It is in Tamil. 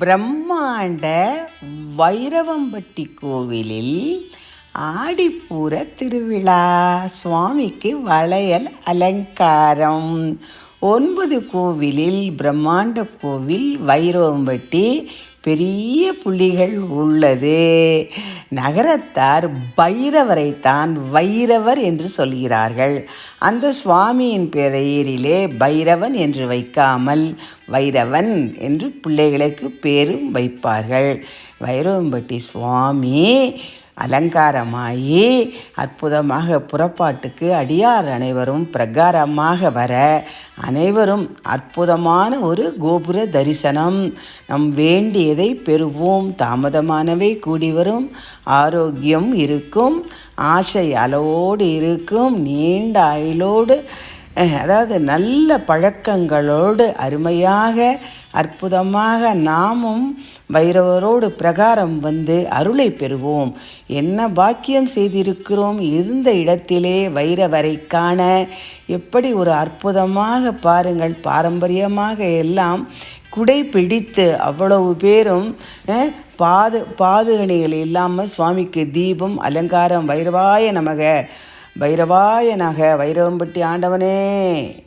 பிரம்மாண்ட வைரவம்பட்டி கோவிலில் ஆடிப்பூர திருவிழா. சுவாமிக்கு வளையல் அலங்காரம். ஒன்பது கோவிலில் பிரம்மாண்ட கோவில் வைரவம்பட்டி பெரிய புள்ளிகள் உள்ளது. நகரத்தார் பைரவரை தான் வைரவர் என்று சொல்கிறார்கள். அந்த சுவாமியின் பெயரிலே பைரவன் என்று வைக்காமல் வைரவன் என்று பிள்ளைகளுக்கு பேரும் வைப்பார்கள். வைரவம்பட்டி சுவாமி அலங்காரமாகி அற்புதமாக புறப்பாட்டுக்கு அடியார் அனைவரும் பிரகாரமாக வர அனைவரும் அற்புதமான ஒரு கோபுர தரிசனம். நம் வேண்டிய எதை பெறுவோம்? தாமதமானவை கூடி வரும். ஆரோக்கியம் இருக்கும். ஆசை அளவோடு இருக்கும். நீண்ட ஆயுளோடு அதாவது நல்ல பழக்கங்களோடு அருமையாக அற்புதமாக நாமும் வைரவரோடு பிரகாரம் வந்து அருளை பெறுவோம். என்ன பாக்கியம் செய்திருக்கிறோம்? இருந்த இடத்திலே வைரவரை காண எப்படி ஒரு அற்புதமாக பாருங்கள். பாரம்பரியமாக எல்லாம் குடை பிடித்து அவ்வளவு பேரும் பாது பாதுகணிகள் இல்லாமல் சுவாமிக்கு தீபம் அலங்காரம் வைரவாய நமக. வைரவாய நக வைரவம்பட்டி ஆண்டவனே.